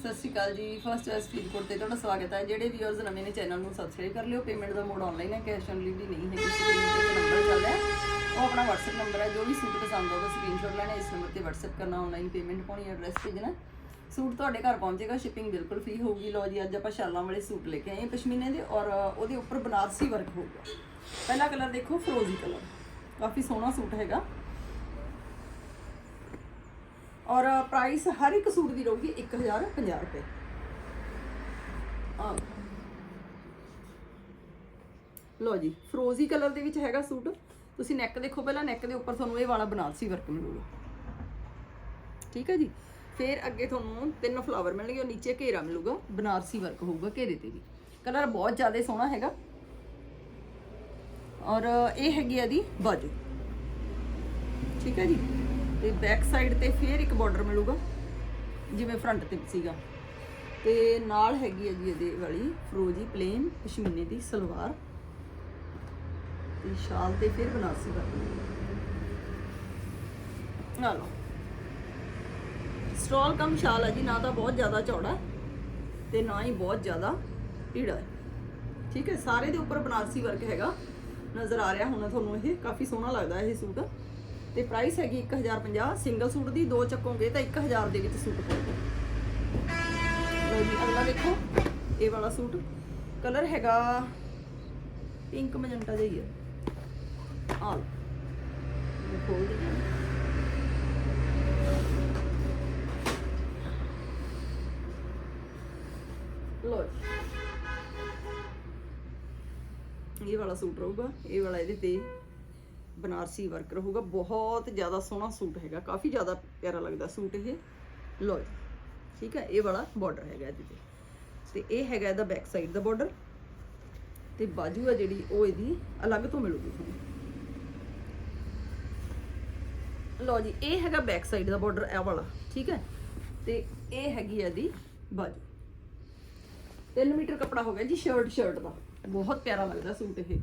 ਸਤਿ ਸ਼੍ਰੀ ਅਕਾਲ ਜੀ। First choice Faridkot ਤੇ ਤੁਹਾਡਾ ਸਵਾਗਤ ਹੈ। ਜਿਹੜੇ ਵੀਅਰਸ ਨਵੇਂ ਨੇ ਚੈਨਲ ਨੂੰ ਸਬਸਕ੍ਰਾਈਬ ਕਰ ਲਿਓ। ਪੇਮੈਂਟ ਦਾ ਮੋਡ ਆਨਲਾਈਨ ਹੈ। ਕੈਸ਼ ਔਨ ਡਿਲੀਵਰੀ ਨਹੀਂ ਹੈ। ਸਕਰੀਨ ਤੇ ਨੰਬਰ ਚੱਲ ਹੈ। ਉਹ ਆਪਣਾ WhatsApp ਨੰਬਰ ਹੈ। ਜੋ ਵੀ ਸੂਟ ਪਸੰਦ ਆਉਂਦਾ ਸਕਰੀਨਸ਼ਾਟ ਲੈਣਾ ਇਸ ਨੰਬਰ ਤੇ WhatsApp ਕਰਨਾ ਆਨਲਾਈਨ ਪੇਮੈਂਟ ਪਾਉਣੀ ਐਡਰੈਸ ਭੇਜਣਾ ਸੂਟ ਤੁਹਾਡੇ ਘਰ ਪਹੁੰਚੇਗਾ। ਸ਼ਿਪਿੰਗ ਬਿਲਕੁਲ ਫ੍ਰੀ ਹੋਊਗੀ। ਲਓ ਜੀ, ਅੱਜ ਆਪਾਂ ਸ਼ਾਲਾਂ ਵਾਲੇ ਸੂਟ ਲੈ ਕੇ ਆਏ ਹਾਂ ਪਸ਼ਮੀਨੇ ਦੇ ਔਰ ਉਹਦੇ ਉੱਪਰ ਬਨਾਰਸੀ ਵਰਕ ਹੋਊਗਾ। ਪਹਿਲਾ ਕਲਰ ਦੇਖੋ ਫਰੋਜ਼ੀ ਕਲਰ ਕਾਫੀ ਸੋਹਣਾ ਸੂਟ ਹੈਗਾ। ਔਰ ਪ੍ਰਾਈਸ ਹਰ ਇੱਕ ਸੂਟ ਦੀ ਰਹੂਗੀ 1050 ਰੁਪਏ। ਆ ਲੋ ਜੀ ਫਰੋਜ਼ੀ ਕਲਰ ਦੇ ਵਿੱਚ ਹੈਗਾ ਸੂਟ। ਤੁਸੀਂ ਨੈਕ ਦੇਖੋ ਪਹਿਲਾਂ ਨੈਕ ਦੇ ਉੱਪਰ ਤੁਹਾਨੂੰ ਇਹ ਵਾਲਾ ਬਨਾਰਸੀ ਵਰਕ ਮਿਲੂਗਾ। ਠੀਕ ਹੈ ਜੀ? ਫਿਰ ਅੱਗੇ ਤੁਹਾਨੂੰ ਤਿੰਨ ਫਲਾਵਰ ਮਿਲਣਗੇ, ਉਹ ਨੀਚੇ ਘੇਰਾ ਮਿਲੂਗਾ, ਬਨਾਰਸੀ ਵਰਕ ਹੋਊਗਾ ਘੇਰੇ ਤੇ ਵੀ। ਕਲਰ ਬਹੁਤ ਜ਼ਿਆਦਾ ਸੋਹਣਾ ਹੈਗਾ। ਔਰ ਇਹ ਹੈਗੀ ਆ ਦੀ ਬਾਜੂ। ਠੀਕ ਹੈ ਜੀ? ਤੇ ਬੈਕ ਸਾਈਡ ਤੇ ਫੇਰ ਇੱਕ ਬਾਰਡਰ ਮਿਲੂਗਾ, ਜਿਵੇਂ ਫਰੰਟ ਤੇ ਸੀਗਾ। ਤੇ ਨਾਲ ਹੈਗੀ ਹੈ ਜੀ ਇਹਦੇ ਵਾਲੀ ਫਰੋਜੀ ਪਲੇਨ ਪਸ਼ਮੀਨੇ ਦੀ ਸਲਵਾਰ। ਤੇ ਸ਼ਾਲ ਤੇ ਫਿਰ ਬਨਾਰਸੀ ਵਰਕ ਆ। ਲਓ। ਸਟਾਲ ਕਮ ਸ਼ਾਲ ਹੈ ਜੀ, ਨਾ ਤਾਂ ਬਹੁਤ ਜ਼ਿਆਦਾ ਚੌੜਾ ਤੇ ਨਾ ਹੀ ਬਹੁਤ ਜ਼ਿਆਦਾ ਢੀੜਾ ਠੀਕ ਹੈ, ਸਾਰੇ ਦੇ ਉੱਪਰ ਬਨਾਰਸੀ ਵਰਕ ਹੈਗਾ। ਨਜ਼ਰ ਆ ਰਿਹਾ ਹੁਣ ਤੁਹਾਨੂੰ ਇਹ, ਕਾਫੀ ਸੋਹਣਾ ਲੱਗਦਾ ਇਹ ਸੂਟ। ਤੇ ਪ੍ਰਾਈਸ ਹੈਗੀ 1050 ਸਿੰਗਲ ਸੂਟ ਦੀ ਦੋ ਚੱਕੋਗੇ ਤਾਂ 1000 ਦੇ ਵਿੱਚ ਸੂਟ ਪਊਗਾ ਲਓ ਜੀ, ਅਗਲਾ ਦੇਖੋ, ਇਹ ਵਾਲਾ ਸੂਟ ਕਲਰ ਹੈਗਾ ਪਿੰਕ ਮੈਜੈਂਟਾ ਜਿਹਾ ਹੀ ਹੈ। ਆ ਖੋਲ ਦਿੰਦੇ ਲੋ ਇਹ ਵਾਲਾ ਸੂਟ ਰਹੂਗਾ, ਇਹ ਵਾਲਾ ਇਹਦੇ ਤੇ। ਬਨਾਰਸੀ ਵਰਕ ਰਹੂਗਾ। ਬਹੁਤ ਜ਼ਿਆਦਾ ਸੋਹਣਾ ਸੂਟ ਹੈਗਾ। ਕਾਫੀ ਜ਼ਿਆਦਾ ਪਿਆਰਾ ਲੱਗਦਾ ਸੂਟ ਇਹ। ਲੋ ਜੀ। ਠੀਕ ਹੈ, ਇਹ ਵਾਲਾ ਬਾਰਡਰ ਹੈਗਾ ਇਹਦੇ ਤੇ। ਤੇ ਇਹ ਹੈਗਾ ਇਹਦਾ ਬੈਕ ਸਾਈਡ ਦਾ ਬਾਰਡਰ ਤੇ ਬਾਜੂ ਆ ਜਿਹੜੀ, ਉਹ ਇਹਦੀ ਅਲੱਗ ਤੋਂ ਮਿਲੂਗੀ ਤੁਹਾਨੂੰ। ਲੋ ਜੀ, ਇਹ ਹੈਗਾ ਬੈਕ ਸਾਈਡ ਦਾ ਬਾਰਡਰ ਇਹ ਵਾਲਾ। ਠੀਕ ਹੈ? ਤੇ ਇਹ ਹੈਗੀ ਹੈ ਇਹਦੀ ਬਾਜੂ। 3 ਮੀਟਰ ਕੱਪੜਾ ਹੋ ਗਿਆ ਜੀ ਸ਼ਰਟ ਸ਼ਰਟ ਦਾ। ਬਹੁਤ ਪਿਆਰਾ ਲੱਗਦਾ ਸੂਟ ਇਹ।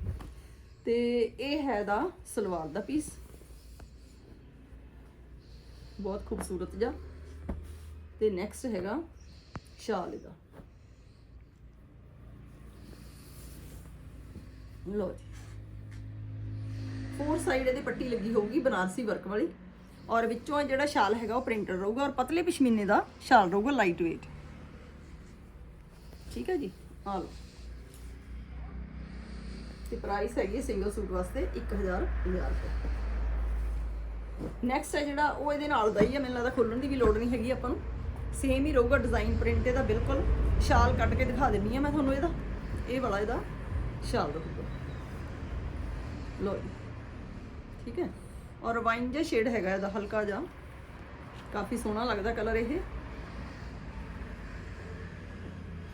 ਤੇ ਇਹ ਹੈ ਦਾ ਸਲਵਾਰ ਦਾ ਪੀਸ। ਬਹੁਤ ਖੂਬਸੂਰਤ ਜਿਹਾ। ਤੇ ਨੈਕਸਟ ਹੈਗਾ ਸ਼ਾਲ ਇਹਦਾ। ਲੋ ਜੀ। ਫੋਰ ਸਾਈਡ ਇਹਦੇ ਪੱਟੀ ਲੱਗੀ ਹੋਊਗੀ ਬਨਾਰਸੀ ਵਰਕ ਵਾਲੀ। ਔਰ ਵਿੱਚੋਂ ਜਿਹੜਾ ਸ਼ਾਲ ਹੈਗਾ ਉਹ ਪ੍ਰਿੰਟਡ ਰਹੂਗਾ ਔਰ ਪਤਲੇ ਪਸ਼ਮੀਨੇ ਦਾ ਸ਼ਾਲ ਰਹੂਗਾ ਲਾਈਟ weight ਠੀਕ ਹੈ ਜੀ? ਆ ਲਓ। ਤੇ ਪ੍ਰਾਈਸ ਹੈਗੀ ਸਿੰਗਲ ਸੂਟ ਵਾਸਤੇ 1050 ਰੁਪਏ। ਨੈਕਸਟ ਹੈ ਜਿਹੜਾ, ਉਹ ਇਹਦੇ ਨਾਲ ਦਾ ਹੀ ਹੈ, ਮੈਨੂੰ ਲੱਗਦਾ ਖੋਲਣ ਦੀ ਵੀ ਲੋੜ ਨਹੀਂ ਹੈਗੀ ਆਪਾਂ ਨੂੰ। ਸੇਮ ਹੀ ਰਹੂਗਾ ਡਿਜ਼ਾਈਨ ਪ੍ਰਿੰਟ ਇਹਦਾ, ਬਿਲਕੁਲ। ਸ਼ਾਲ ਕੱਟ ਕੇ ਦਿਖਾ ਦਿੰਨੀ ਆ ਮੈਂ ਤੁਹਾਨੂੰ ਇਹਦਾ। ਇਹ ਵਾਲਾ ਇਹਦਾ ਸ਼ਾਲ ਰਹੂਗਾ ਲੋ ਜੀ। ਠੀਕ ਹੈ? ਔਰ ਵਾਈਨ ਜਿਹਾ ਸ਼ੇਡ ਹੈਗਾ ਇਹਦਾ, ਹਲਕਾ ਜਿਹਾ। ਕਾਫੀ ਸੋਹਣਾ ਲੱਗਦਾ ਕਲਰ ਇਹ।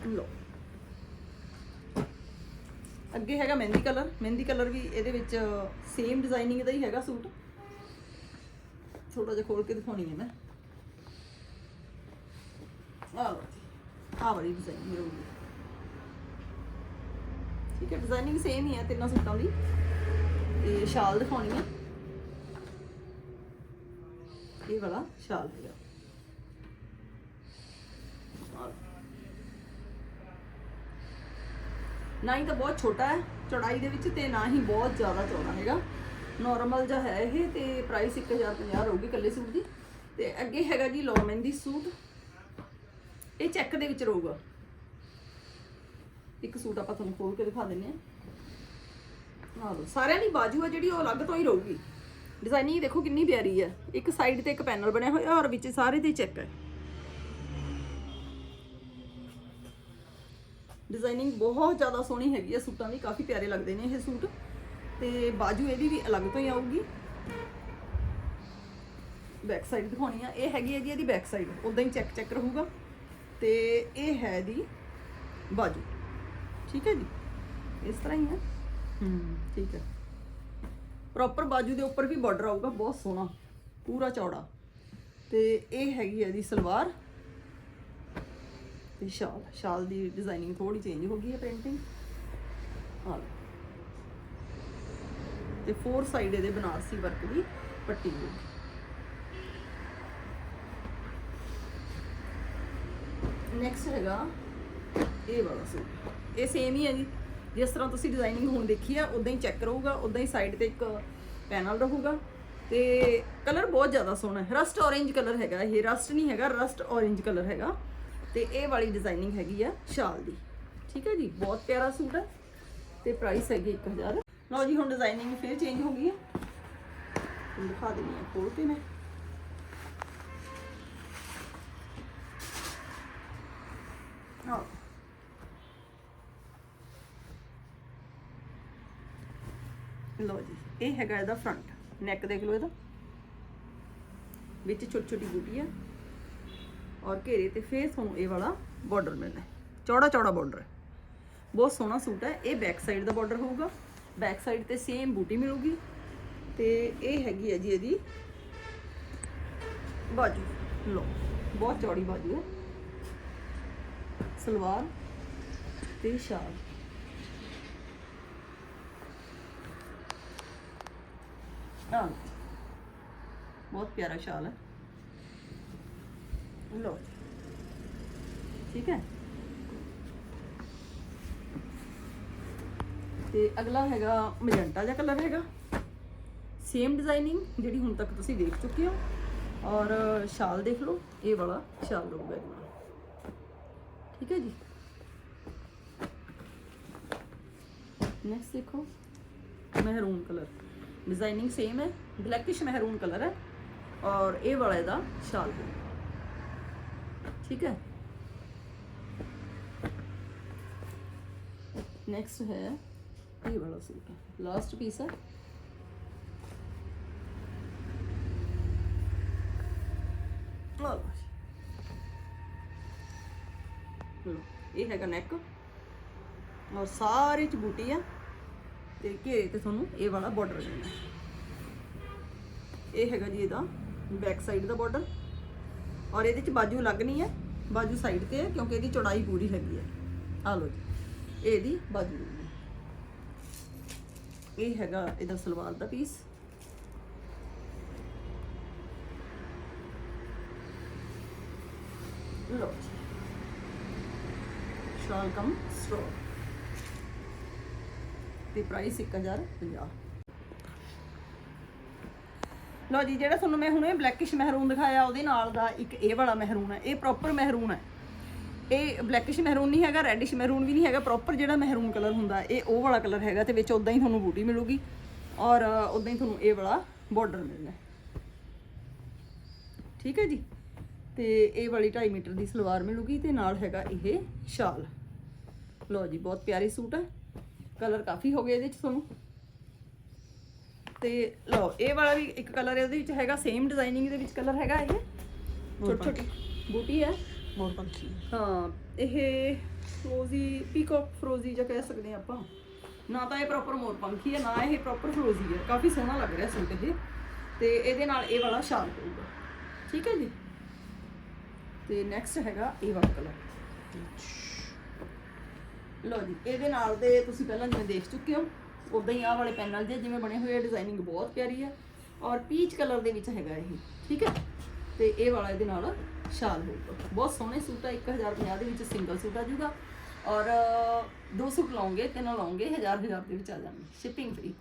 ਲੋ ਅੱਗੇ ਹੈਗਾ ਮਹਿੰਦੀ ਕਲਰ। ਮਹਿੰਦੀ ਕਲਰ ਵੀ ਇਹਦੇ ਵਿੱਚ ਸੇਮ ਡਿਜ਼ਾਈਨਿੰਗ ਦਾ ਹੀ ਹੈਗਾ ਸੂਟ। ਥੋੜਾ ਜਿਹਾ ਖੋਲ ਕੇ ਦਿਖਾਉਣੀ ਹੈ ਮੈਂ। ਆਹ ਜੀ, ਆਹ ਵਾਲੀ ਡਿਜ਼ਾਈਨ ਰਹੂਗੀ ਠੀਕ ਹੈ ਡਿਜ਼ਾਈਨਿੰਗ ਸੇਮ ਹੀ ਹੈ ਤਿੰਨਾਂ ਸੂਟਾਂ ਦੀ। ਤੇ ਸ਼ਾਲ ਦਿਖਾਉਣੀ ਹੈ। ਇਹ ਵਾਲਾ ਸ਼ਾਲ ਹੈਗਾ ਆਹ ਲਓ। ਨਾ ਹੀ ਤਾਂ ਬਹੁਤ ਛੋਟਾ ਹੈ, ਚੌੜਾਈ ਦੇ ਵਿੱਚ ਤੇ ਨਾ ਹੀ ਬਹੁਤ ਜ਼ਿਆਦਾ ਚੌੜਾ ਹੈਗਾ। ਨਾਰਮਲ ਜਿਹਾ ਹੈ ਇਹ ਤੇ ਪ੍ਰਾਈਸ 1050 ਰਹੂਗੀ ਇਕੱਲੇ ਸੂਟ ਦੀ। ਤੇ ਅੱਗੇ ਹੈਗਾ ਜੀ ਲੋ ਮਹਿੰਦੀ ਸੂਟ। ਇਹ ਚੈੱਕ ਦੇ ਵਿੱਚ ਰਹੂਗਾ। ਇੱਕ ਸੂਟ ਆਪਾਂ ਤੁਹਾਨੂੰ ਖੋਲ ਕੇ ਦਿਖਾ ਦਿੰਨੇ ਆ ਆਹ ਸਾਰਿਆਂ ਦੀ ਬਾਜੂ ਆ ਜਿਹੜੀ, ਉਹ ਅਲੱਗ ਤੋਂ ਹੀ ਰਹੂਗੀ। ਡਿਜ਼ਾਈਨਿੰਗ ਦੇਖੋ ਕਿੰਨੀ ਪਿਆਰੀ ਹੈ। ਇੱਕ ਸਾਈਡ ਤੇ ਇੱਕ ਪੈਨਲ ਬਣਿਆ ਹੋਇਆ ਔਰ ਵਿੱਚ ਸਾਰੇ ਤੇ ਚੈੱਕ ਹੈ। ਡਿਜ਼ਾਈਨਿੰਗ ਬਹੁਤ ਜ਼ਿਆਦਾ ਸੋਹਣੀ ਹੈਗੀ ਹੈ ਸੂਟਾਂ ਦੀ ਕਾਫੀ ਪਿਆਰੇ ਲੱਗਦੇ ਨੇ ਇਹ ਸੂਟ। ਤੇ ਬਾਜੂ ਇਹਦੀ ਵੀ ਅਲੱਗ ਤੋਂ ਹੀ ਆਊਗੀ। ਬੈਕ ਸਾਈਡ ਦਿਖਾਉਣੀ ਆ ਇਹ ਹੈਗੀ ਹੈ ਜੀ ਇਹਦੀ ਬੈਕ ਸਾਈਡ ਉਦਾਂ ਹੀ ਚੈੱਕ ਚੈੱਕ ਰਹੂਗਾ। ਤੇ ਇਹ ਹੈ ਦੀ ਬਾਜੂ। ਠੀਕ ਹੈ ਜੀ? ਇਸ ਤਰ੍ਹਾਂ ਹੀ ਹੈ ਹੂੰ। ਠੀਕ ਹੈ। ਪ੍ਰੋਪਰ ਬਾਜੂ ਦੇ ਉੱਪਰ ਵੀ ਬਾਰਡਰ ਆਊਗਾ ਬਹੁਤ ਸੋਹਣਾ। ਪੂਰਾ ਚੌੜਾ। ਤੇ ਇਹ ਹੈਗੀ ਹੈ ਦੀ ਸਲਵਾਰ। ਤੇ ਸ਼ਾਲ ਸ਼ਾਲ ਦੀ ਡਿਜ਼ਾਈਨਿੰਗ ਥੋੜੀ ਚੇਂਜ ਹੋ ਗਈ ਹੈ ਪੇਂਟਿੰਗ ਹਾਂ। ਤੇ ਫੋਰ ਸਾਈਡ ਇਹਦੇ ਬਨਾਰਸੀ ਵਰਕ ਦੀ ਪੱਟੀ ਹੋਊਗੀ। ਨੈਕਸਟ ਹੈਗਾ ਇਹ ਵਾਲਾ ਸੂਟ। ਇਹ ਸੇਮ ਹੀ ਹੈ ਜੀ। ਜਿਸ ਤਰ੍ਹਾਂ ਤੁਸੀਂ ਡਿਜ਼ਾਈਨਿੰਗ ਹੁਣ ਦੇਖੀ ਆ ਉਦਾਂ ਹੀ ਚੈੱਕ ਰਹੂਗਾ ਉਦਾਂ ਹੀ ਸਾਈਡ ਤੇ ਇੱਕ ਪੈਨਲ ਰਹੂਗਾ। ਤੇ ਕਲਰ ਬਹੁਤ ਜ਼ਿਆਦਾ ਸੋਹਣਾ ਹੈ। ਰਸਟ orange ਕਲਰ ਹੈਗਾ ਇਹ। ਰਸਟ ਨਹੀਂ ਹੈਗਾ ਰਸਟ orange ਕਲਰ ਹੈਗਾ। ਤੇ ਇਹ ਵਾਲੀ ਡਿਜ਼ਾਈਨਿੰਗ ਹੈਗੀ ਆ ਸ਼ਾਲ ਦੀ। ਠੀਕ ਹੈ ਜੀ, ਬਹੁਤ ਪਿਆਰਾ ਸੂਟ ਹੈ ਤੇ ਪ੍ਰਾਈਸ ਹੈਗੀ 1000 ਲਓ ਜੀ, ਹੁਣ ਡਿਜ਼ਾਈਨਿੰਗ ਫਿਰ ਚੇਂਜ ਹੋ ਗਈ ਹੈ। ਦਿਖਾ ਦਿੰਦੀ ਹਾਂ ਖੋਲ ਕੇ ਮੈਂ। ਆਹ। ਲਓ ਜੀ, ਇਹ ਹੈਗਾ ਇਹਦਾ ਫਰੰਟ ਨੈਕ ਦੇਖ ਲਓ ਇਹਦਾ। ਵਿੱਚ ਛੋਟੀ ਛੋਟੀ ਬੂਟੀ ਆ। ਔਰ ਘੇਰੇ ਤੇ ਫੇਰ ਤੁਹਾਨੂੰ ਇਹ ਵਾਲਾ ਬਾਰਡਰ ਮਿਲਣਾ ਚੌੜਾ ਚੌੜਾ ਬਾਰਡਰ ਹੈ। ਬਹੁਤ ਸੋਹਣਾ ਸੂਟ ਹੈ। ਇਹ ਬੈਕ ਸਾਈਡ ਦਾ ਬਾਰਡਰ ਹੋਊਗਾ। ਬੈਕ ਸਾਈਡ ਤੇ ਸੇਮ ਬੂਟੀ ਮਿਲੂਗੀ। ਤੇ ਇਹ ਹੈਗੀ ਹੈ ਜੀ ਇਹਦੀ ਬਾਜੂ। ਲੋ ਬਹੁਤ ਚੌੜੀ ਬਾਜੂ ਹੈ। ਸਲਵਾਰ ਤੇ ਸ਼ਾਲ। ਹਾਂ ਬਹੁਤ ਪਿਆਰਾ ਸ਼ਾਲ ਹੈ। ਲੋ ਠੀਕ ਹੈ। ਤੇ ਅਗਲਾ ਹੈਗਾ ਮਜੰਟਾ ਜਿਹਾ ਕਲਰ ਹੈਗਾ। ਸੇਮ ਡਿਜ਼ਾਈਨਿੰਗ ਜਿਹੜੀ ਹੁਣ ਤੱਕ ਤੁਸੀਂ ਦੇਖ ਚੁੱਕੇ ਹੋ। ਔਰ ਸ਼ਾਲ ਦੇਖ ਲਓ, ਇਹ ਵਾਲਾ ਸ਼ਾਲ ਰਹੂਗਾ ਠੀਕ ਹੈ ਜੀ। ਨੈਕਸਟ ਦੇਖੋ, ਮਹਿਰੂਨ ਕਲਰ। ਡਿਜ਼ਾਈਨਿੰਗ ਸੇਮ ਹੈ ਬਲੈਕਿਸ਼ ਮਹਿਰੂਨ ਕਲਰ ਹੈ। ਔਰ ਇਹ ਵਾਲਾ ਇਹਦਾ ਸ਼ਾਲ ਹੈ। ਠੀਕ ਹੈ। ਨੈਕਸਟ ਹੈ ਇਹ ਵਾਲਾ ਸੂਟ ਲਾਸਟ ਪੀਸ ਹੈ। ਲਓ ਇਹ ਹੈਗਾ ਨੈਕ ਔਰ ਸਾਰੇ ਚ ਬੂਟੀ ਆ। ਤੇ ਘੇਰੇ ਤੇ ਤੁਹਾਨੂੰ ਇਹ ਵਾਲਾ ਬਾਰਡਰ ਮਿਲਣਾ ਇਹ ਹੈਗਾ ਜੀ ਇਹਦਾ ਬੈਕ ਸਾਈਡ ਦਾ ਬਾਰਡਰ ਔਰ ਇਹਦੇ ਚ ਬਾਜੂ ਲੱਗਣੀ ਹੈ, ਬਾਜੂ ਸਾਈਡ ਤੇ ਹੈ, ਕਿਉਂਕਿ ਇਹਦੀ ਚੌੜਾਈ ਪੂਰੀ ਹੈਗੀ ਹੈ। ਆ ਲਓ ਜੀ, ਇਹਦੀ ਬਾਜੂ। ਇਹ ਹੈਗਾ ਇਹਦਾ ਸਲਵਾਰ ਦਾ ਪੀਸ ਲਓ ਜੀ, ਸ਼ਾਲ ਕਮ ਸਟ੍ਰੋ ਤੇ ਪ੍ਰਾਈਸ 1050 ਲਓ ਜੀ, ਜਿਹੜਾ ਤੁਹਾਨੂੰ ਮੈਂ ਹੁਣੇ ਬਲੈਕਿਸ਼ ਮਹਿਰੂਨ ਦਿਖਾਇਆ, ਉਹਦੇ ਨਾਲ ਦਾ ਇੱਕ ਇਹ ਵਾਲਾ ਮਹਿਰੂਨ ਹੈ, ਇਹ ਪ੍ਰੋਪਰ ਮਹਿਰੂਨ ਹੈ। ਇਹ ਬਲੈਕਿਸ਼ ਮਹਿਰੂਨ ਨਹੀਂ ਹੈਗਾ ਰੈਡਿਸ਼ ਮਹਿਰੂਨ ਵੀ ਨਹੀਂ ਹੈਗਾ ਪ੍ਰੋਪਰ ਜਿਹੜਾ ਮਹਿਰੂਨ ਕਲਰ ਹੁੰਦਾ, ਇਹ ਉਹ ਵਾਲਾ ਕਲਰ ਹੈਗਾ, ਤੇ ਵਿੱਚ ਉਦਾਂ ਹੀ ਤੁਹਾਨੂੰ ਬੂਟੀ ਮਿਲੂਗੀ। ਔਰ ਉਦਾਂ ਹੀ ਤੁਹਾਨੂੰ ਇਹ ਵਾਲਾ ਬਾਰਡਰ ਮਿਲਣਾ ਠੀਕ ਹੈ ਜੀ? ਤੇ ਇਹ ਵਾਲੀ 2.5 ਮੀਟਰ ਦੀ ਸਲਵਾਰ ਮਿਲੂਗੀ, ਤੇ ਨਾਲ ਹੈਗਾ ਇਹ ਸ਼ਾਲ। ਲਓ ਜੀ, ਬਹੁਤ ਪਿਆਰੀ ਸੂਟ ਹੈ। ਕਲਰ ਕਾਫੀ ਹੋ ਗਏ ਇਹਦੇ ਚ ਤੁਹਾਨੂੰ। ਤੇ ਲਓ ਇਹ ਵਾਲਾ ਵੀ ਇੱਕ ਕਲਰ ਹੈ ਉਹਦੇ ਵਿੱਚ ਹੈਗਾ ਸੇਮ ਡਿਜ਼ਾਈਨਿੰਗ ਦੇ ਵਿੱਚ ਕਲਰ ਹੈਗਾ ਇਹ। ਛੋਟੀ ਛੋਟੀ ਬੂਟੀ ਹੈ। ਮੋਰ ਪੰਖੀ। ਹਾਂ ਇਹ ਫਰੋਜ਼ੀ ਪੀਕੌਕ ਫਰੋਜ਼ੀ ਜਾਂ ਕਹਿ ਸਕਦੇ ਆਪਾਂ। ਨਾ ਤਾਂ ਇਹ ਪ੍ਰੋਪਰ ਮੋਰ ਪੰਖੀ ਹੈ ਨਾ ਇਹ ਪ੍ਰੋਪਰ ਫਰੋਜ਼ੀ ਹੈ। ਕਾਫੀ ਸੋਹਣਾ ਲੱਗ ਰਿਹਾ ਸੂਟ ਇਹ। ਤੇ ਇਹਦੇ ਨਾਲ ਇਹ ਵਾਲਾ ਸ਼ਾਲ ਪਊਗਾ। ਠੀਕ ਹੈ ਜੀ? ਤੇ ਨੈਕਸਟ ਹੈਗਾ ਇਹ ਵਾਲਾ ਕਲਰ ਲਓ ਜੀ ਇਹਦੇ ਨਾਲ ਦੇ ਤੁਸੀਂ ਪਹਿਲਾਂ ਜਿਵੇਂ ਦੇਖ ਚੁੱਕੇ ਹੋ ਉਦਾਂ ਹੀ ਆਹ ਵਾਲੇ ਪੈਨਲ ਜੇ ਜਿਵੇਂ ਬਣੇ ਹੋਏ ਆ ਡਿਜ਼ਾਈਨਿੰਗ ਬਹੁਤ ਪਿਆਰੀ ਹੈ ਔਰ ਪੀਚ ਕਲਰ ਦੇ ਵਿੱਚ ਹੈਗਾ ਇਹ, ਠੀਕ ਹੈ? ਤੇ ਇਹ ਵਾਲਾ ਇਹਦੇ ਨਾਲ ਸ਼ਾਲ ਹੋਊਗਾ। ਬਹੁਤ ਸੋਹਣੇ ਸੂਟ ਆ 1050 ਦੇ ਵਿੱਚ ਸਿੰਗਲ ਸੂਟ ਆ ਜੂਗਾ ਔਰ ਦੋ ਸੂਟ ਲਾਉਂਗੇ, ਤਿੰਨ ਲਾਉਂਗੇ 1000 1000 ਦੇ ਵਿੱਚ ਆ ਜਾਣਗੇ ਸ਼ਿਪਿੰਗ ਫ੍ਰੀ